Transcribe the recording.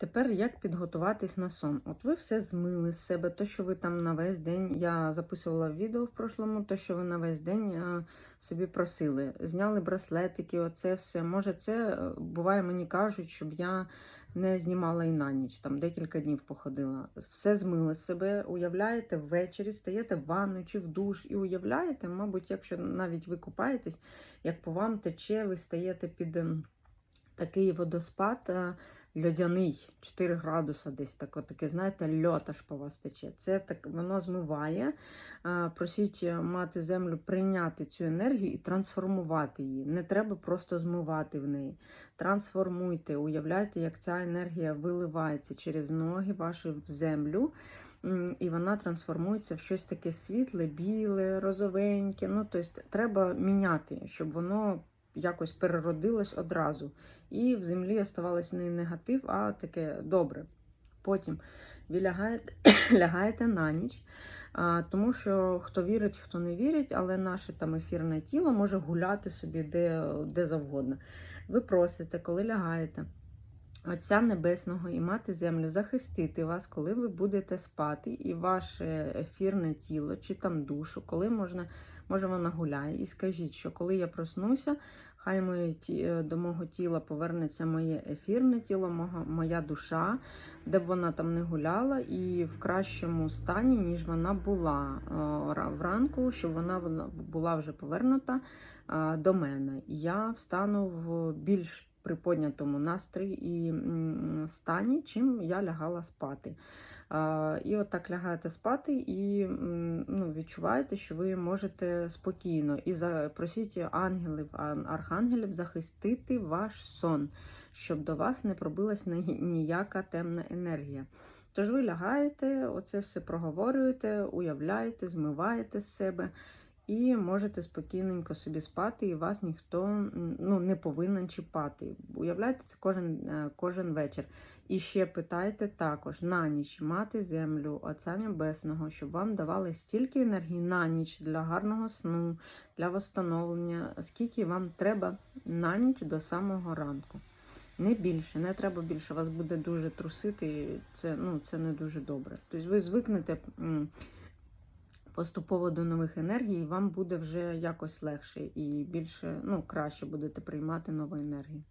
Тепер як підготуватись на сон? От ви все змили з себе, то, що ви там на весь день, я записувала відео в прошлому, то, що ви на весь день е, собі просили. Зняли браслетики, оце все. Може, це е, буває, мені кажуть, щоб я не знімала і на ніч, там декілька днів походила. Все змили з себе, уявляєте, ввечері стаєте в ванну чи в душ і уявляєте, мабуть, якщо навіть ви купаєтесь, як по вам тече, ви стаєте під ем, такий водоспад. Е, льодяний, 4 градуса десь тако, таке, знаєте, льот аж по вас тече. Це так воно змиває. Просіть мати землю прийняти цю енергію і трансформувати її. Не треба просто змивати в неї. Трансформуйте, уявляйте, як ця енергія виливається через ноги ваші в землю. І вона трансформується в щось таке світле, біле, розовеньке. Ну, тобто, треба міняти, щоб воно якось переродилось одразу. І в землі оставалось не негатив, а таке добре. Потім ви лягаєте, лягаєте на ніч, а, тому що хто вірить, хто не вірить, але наше там ефірне тіло може гуляти собі де, де завгодно. Ви просите, коли лягаєте. Отця Небесного і Мати Землю захистити вас, коли ви будете спати, і ваше ефірне тіло чи там душу, коли можна, може вона гуляє, і скажіть, що коли я проснуся, хай моє е, до мого тіла повернеться моє ефірне тіло, моя душа, де б вона там не гуляла, і в кращому стані, ніж вона була е, вранку, щоб вона вона була вже повернута е, до мене. І я встану в більш приподнятому настрої і стані, чим я лягала спати. І от так лягаєте спати і ну, відчуваєте, що ви можете спокійно і запросіть ангелів, архангелів захистити ваш сон, щоб до вас не пробилась ніяка темна енергія. Тож ви лягаєте, оце все проговорюєте, уявляєте, змиваєте з себе. І можете спокійненько собі спати, і вас ніхто ну, не повинен чіпати. Уявляєте, це кожен, е, кожен вечір. І ще питайте також на ніч мати землю, Отця Небесного, щоб вам давали стільки енергії на ніч для гарного сну, для восстановлення, скільки вам треба на ніч до самого ранку. Не більше, не треба більше, вас буде дуже трусити, це, ну, це не дуже добре. Тобто ви звикнете. Поступово до нових енергій, вам буде вже якось легше і більше, ну, краще будете приймати нову енергію.